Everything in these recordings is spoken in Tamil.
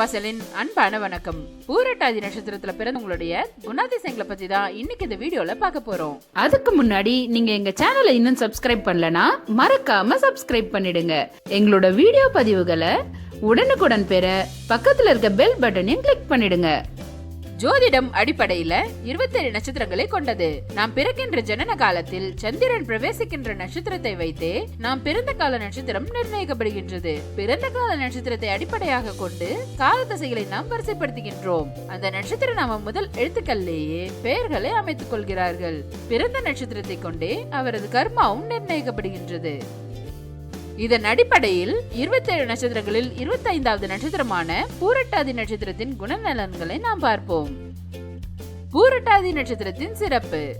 வாசலின் அன்பான வணக்கம். பூரட்டாதி நட்சத்திரத்துல பிறந்த உங்களுடைய குணாதிசயங்களை பத்தி தான் இன்னைக்கு இந்த வீடியோல பார்க்க போறோம். அதுக்கு முன்னாடி நீங்க எங்க சேனலை இன்னும் சப்ஸ்கிரைப் பண்ணலனா மறக்காம சப்ஸ்கிரைப் பண்ணிடுங்க. எங்களோட வீடியோ பதிவுகளை உடனுக்குடன் பெற பக்கத்துல இருக்க பெல் பட்டனையும் கிளிக் பண்ணிடுங்க. ஜோதிடம் அடிப்படையில இருபத்தேழு நட்சத்திரங்களை கொண்டது. நாம் பிறக்கின்ற ஜனன காலத்தில் சந்திரன் பிரவேசிக்கின்ற நட்சத்திரத்தை வைத்தே நாம் பிறந்த கால நட்சத்திரம் நிர்ணயிக்கப்படுகின்றது. பிறந்த கால நட்சத்திரத்தை அடிப்படையாக கொண்டு கால தசைகளை நாம் வரிசைப்படுத்துகின்றோம். அந்த நட்சத்திர நாம முதல் எழுத்துக்கள்லேயே பெயர்களை அமைத்துக் கொள்கிறார்கள். பிறந்த நட்சத்திரத்தை கொண்டே அவரது கர்மாவும் நிர்ணயிக்கப்படுகின்றது. இதன் அடிப்படையில் இருபத்தேழு நட்சத்திரங்களில் இருபத்தைந்தாவது நட்சத்திரமான பூரட்டாதி நட்சத்திரத்தின் குணநலன்களை நாம் பார்ப்போம். பூரட்டாதி நட்சத்திரத்தின் சிறப்பு.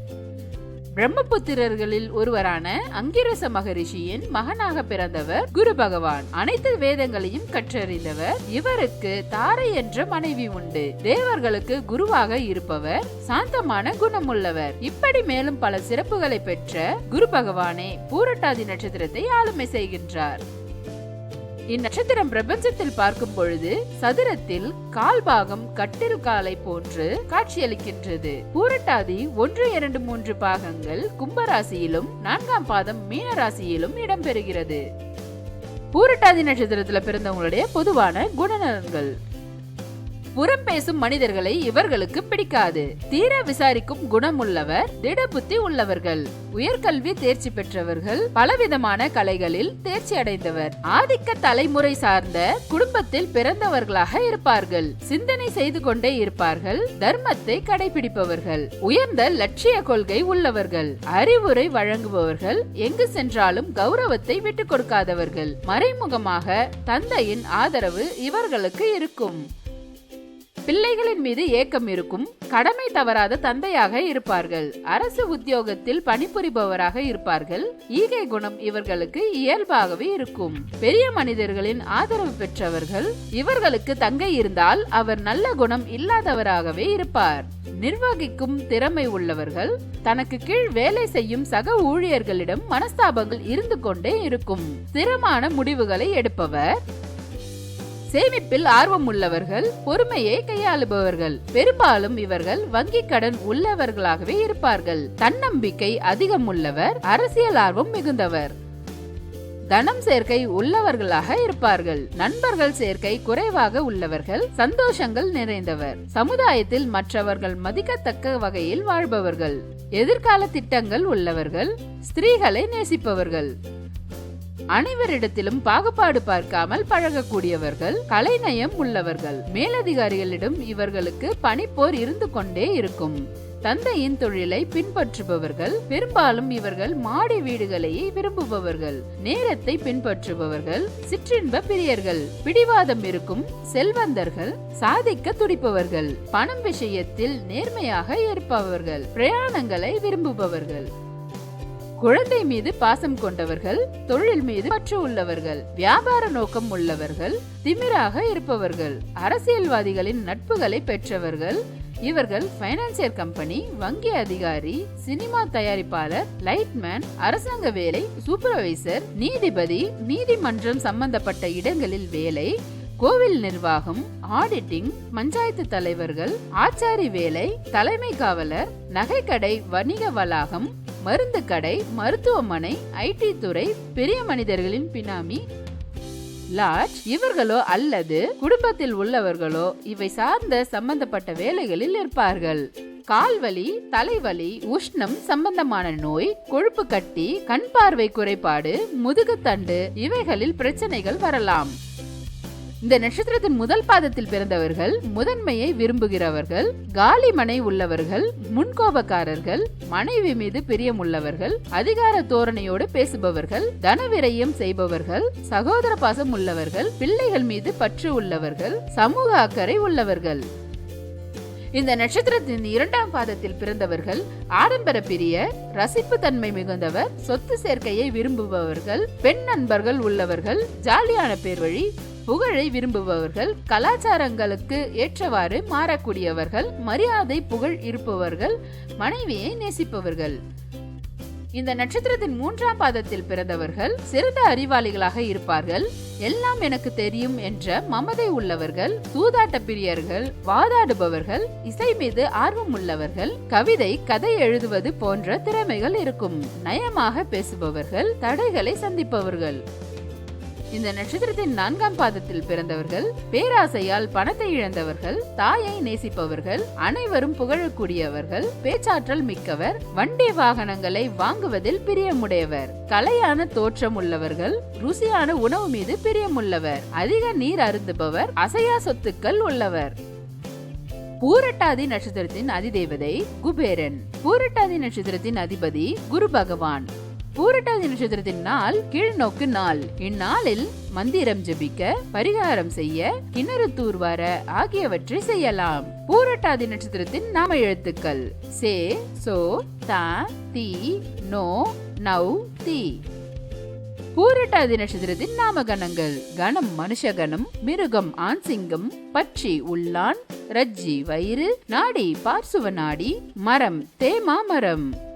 பிரம்மபுத்திரர்களில் ஒருவரான அங்கிரச மகரிஷியின் மகனாக பிறந்தவர் குரு பகவான். அனைத்து வேதங்களையும் கற்றறிந்தவர். இவருக்கு தாரை என்ற மனைவி உண்டு. தேவர்களுக்கு குருவாக இருப்பவர் சாந்தமான குணமுள்ளவர். இப்படி மேலும் பல சிறப்புகளை பெற்ற குரு பகவானே பூரட்டாதி நட்சத்திரத்தை ஆளுமை செய்கின்றார். இந்நட்சத்திரம் பிரபஞ்சத்தில் பார்க்கும் பொழுது சதுரத்தில் கால் பாகம் கட்டில் காலை போன்று காட்சியளிக்கின்றது. பூரட்டாதி ஒன்று இரண்டு மூன்று பாகங்கள் கும்பராசியிலும் நான்காம் பாதம் மீன ராசியிலும் இடம்பெறுகிறது. பூரட்டாதி நட்சத்திரத்துல பிறந்தவங்களுடைய பொதுவான குணநலன்கள். புறப்பேசும் மனிதர்களை இவர்களுக்கு பிடிக்காது. தீர விசாரிக்கும் குணமுள்ளவர் திடபுத்தி உள்ளவர்கள். உயர்கல்வி தேர்ச்சி பெற்றவர்கள் பலவிதமான கலைகளில் தேர்ச்சி அடைந்தவர். ஆதிக்க தலைமுறை சார்ந்த குடும்பத்தில் பிறந்தவர்களாக இருப்பார்கள். சிந்தனை செய்து கொண்டே இருப்பார்கள். தர்மத்தை கடைபிடிப்பவர்கள். உயர்ந்த லட்சிய கொள்கை உள்ளவர்கள். அறிவுரை வழங்குபவர்கள். எங்கு சென்றாலும் கௌரவத்தை விட்டுக் கொடுக்காதவர்கள். மறைமுகமாக தந்தையின் ஆதரவு இவர்களுக்கு இருக்கும். பிள்ளைகளின் மீது ஏக்கம் இருக்கும் கடமை தவறாத தந்தையாக இருப்பார்கள். அரசு உத்தியோகத்தில் பணிபுரிபவராக இருப்பார்கள். ஈகை குணம் இவர்களுக்கு இயல்பாகவே இருக்கும். பெரிய மனிதர்களின் ஆதரவு பெற்றவர்கள் இவர்களுக்கு தங்கை இருந்தால் அவர் நல்ல குணம் இல்லாதவராகவே இருப்பார். நிர்வகிக்கும் திறமை உள்ளவர்கள் தனக்கு கீழ் வேலை செய்யும் சக ஊழியர்களிடம் மனஸ்தாபங்கள் இருந்து கொண்டே இருக்கும். ஸ்திரமான முடிவுகளை எடுப்பவர். சேமிப்பில் ஆர்வம் உள்ளவர்கள் பொறுமையை கையாளுபவர்கள். பெரும்பாலும் இவர்கள் வங்கி கடன் உள்ளவர்களாகவே இருப்பார்கள். தன்னம்பிக்கை அதிகம் உள்ளவர் அரசியல் ஆர்வம் மிகுந்தவர். தனம் சேர்க்கை உள்ளவர்களாக இருப்பார்கள். நண்பர்கள் சேர்க்கை குறைவாக உள்ளவர்கள் சந்தோஷங்கள் நிறைந்தவர். சமுதாயத்தில் மற்றவர்கள் மதிக்கத்தக்க வகையில் வாழ்பவர்கள். எதிர்கால திட்டங்கள் உள்ளவர்கள் ஸ்திரீகளை நேசிப்பவர்கள். அனைவரிடத்திலும் பாகுபாடு பார்க்காமல் பழகக்கூடியவர்கள் கலைநயம் உள்ளவர்கள். மேலதிகாரிகளிடம் இவர்களுக்கு பணிப்போர் இருந்து கொண்டே இருக்கும். தந்தையின் தொழிலை பின்பற்றுபவர்கள் பெரும்பாலும் இவர்கள் மாடி வீடுகளையே விரும்புபவர்கள். நேரத்தை பின்பற்றுபவர்கள் சிற்றின்ப பிரியர்கள். பிடிவாதம் இருக்கும் செல்வந்தர்கள் சாதிக்க துடிப்பவர்கள். பணம் விஷயத்தில் நேர்மையாக இருப்பவர்கள் பிரயாணங்களை விரும்புபவர்கள். குழந்தை மீது பாசம் கொண்டவர்கள் தொழில் மீது பற்று உள்ளவர்கள் வியாபார நோக்கம் உள்ளவர்கள் திமிராக இருப்பவர்கள் அரசியல்வாதிகளின் நட்புகளை பெற்றவர்கள் இவர்கள் பைனான்சியர் கம்பெனி வங்கி அதிகாரி சினிமா தயாரிப்பாளர் லைட்மேன் அரசாங்க வேலை சூப்பர்வைசர் நீதிபதி நீதிமன்றம் சம்பந்தப்பட்ட இடங்களில் வேலை கோவில் நிர்வாகம் ஆடிட்டிங் பஞ்சாயத்து தலைவர்கள் ஆச்சாரி வேலை தலைமை காவலர் நகைக்கடை வணிக வளாகம் மருந்து கடை மருத்துவமனை ஐடி துறை பெரிய மனிதர்களின் பினாமி. லாட்ஜ் இவர்களோ அல்லது குடும்பத்தில் உள்ளவர்களோ இவை சார்ந்த சம்பந்தப்பட்ட வேலைகளில் இருப்பார்கள் கால்வலி தலைவலி உஷ்ணம் சம்பந்தமான நோய் கொழுப்பு கட்டி கண் பார்வை குறைபாடு முதுகுத்தண்டு இவைகளில் பிரச்சனைகள் வரலாம். இந்த நட்சத்திரத்தின் முதல் பாதத்தில் பிறந்தவர்கள் முதன்மையை விரும்புகிறவர்கள் காலி மனை உள்ளவர்கள் முன்கோபக்காரர்கள் மனைவி மீது பிரியம் உள்ளவர்கள் அதிகார தோரணையோடு பேசுபவர்கள் தனவிரயம் செய்பவர்கள் சகோதர பாசம் உள்ளவர்கள் பிள்ளைகள் மீது பற்று உள்ளவர்கள் சமூக அக்கறை உள்ளவர்கள். இந்த நட்சத்திரத்தின் இரண்டாம் பாதத்தில் பிறந்தவர்கள் ஆடம்பர பிரிய ரசிப்பு தன்மை மிகுந்தவர் சொத்து சேர்க்கையை விரும்புபவர்கள் பெண் நண்பர்கள் உள்ளவர்கள் ஜாலியான பேர் வழி புகழை விரும்புபவர்கள் கலாச்சாரங்களுக்கு ஏற்றவாறு மாறக்கூடியவர்கள் மரியாதை புகழ் இருப்பவர்கள் மனைவியை நேசிப்பவர்கள். இந்த நட்சத்திரத்தின் மூன்றாம் பாதத்தில் பிறந்தவர்கள் சிறந்த அறிவாளிகளாக இருப்பார்கள். எல்லாம் எனக்கு தெரியும் என்ற மமதை உள்ளவர்கள் சூதாட்ட பிரியர்கள் வாதாடுபவர்கள் இசை மீது ஆர்வம் உள்ளவர்கள் கவிதை கதை எழுதுவது போன்ற திறமைகள் இருக்கும். நயமாக பேசுபவர்கள் தடைகளை சந்திப்பவர்கள். இந்த நட்சத்திரத்தின் நான்காம் பாதத்தில் பிறந்தவர்கள் பேராசையால் பணத்தை இழந்தவர்கள் தாயை நேசிப்பவர்கள் அனைவரும் புகழக்கூடியவர்கள் பேச்சாற்றல் மிக்கவர் வண்டி வாகனங்களை வாங்குவதில் பிரியமுடையவர் கலையான தோற்றம் உள்ளவர்கள் ருசியான உணவு மீது பிரியமுள்ளவர் அதிக நீர் அருந்துபவர் அசையா சொத்துக்கள் உள்ளவர். பூரட்டாதி நட்சத்திரத்தின் அதிதேவதை குபேரன். பூரட்டாதி நட்சத்திரத்தின் அதிபதி குரு பகவான். பூரட்டாதி நட்சத்திரத்தின் நாள் கீழ்நோக்கு நாள். இந்நாளில் மந்திரம் ஜெபிக்க பரிகாரம் செய்ய கிணறு தூர்வார ஆகியவற்றை செய்யலாம். பூரட்டாதி நட்சத்திரத்தின் நாம எழுத்துக்கள். சே சோ தா தி நோ நௌ தி. பூரட்டாதி நட்சத்திரத்தின் நாமகணங்கள். கணம் மனுஷகணம் மிருகம் ஆண் சிங்கம் பட்சி உள்ளான் ரஜ்ஜி வயிறு நாடி பார்சுவ நாடி மரம் தேமா மரம்.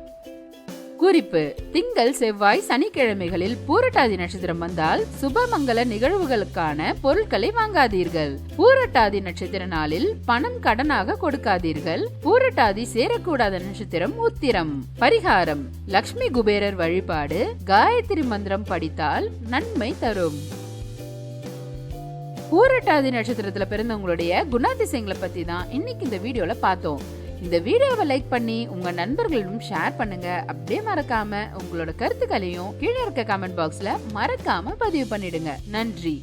குறிப்பு. திங்கள் செவ்வாய் சனிக்கிழமைகளில் பூரட்டாதி நட்சத்திரம் வந்தால் சுபமங்கல நிகழ்வுகளுக்கான பொருட்களை வாங்காதீர்கள். பூரட்டாதி நட்சத்திர நாளில் பணம் கடனாக கொடுக்காதீர்கள். பூரட்டாதி சேரக்கூடாத நட்சத்திரம் உத்திரம். பரிகாரம். லக்ஷ்மி குபேரர் வழிபாடு காயத்ரி மந்திரம் படித்தால் நன்மை தரும். பூரட்டாதி நட்சத்திரத்துல பிறந்தவங்களுடைய குணாதிசயங்களை பத்தி தான் இன்னைக்கு இந்த வீடியோல பார்த்தோம். இந்த வீடியோவை லைக் பண்ணி உங்க நண்பர்களிடம் ஷேர் பண்ணுங்க. அப்படியே மறக்காம உங்களோட கருத்துக்களையும் கீழே இருக்க கமெண்ட் பாக்ஸ்ல மறக்காம பதிவு பண்ணிடுங்க. நன்றி.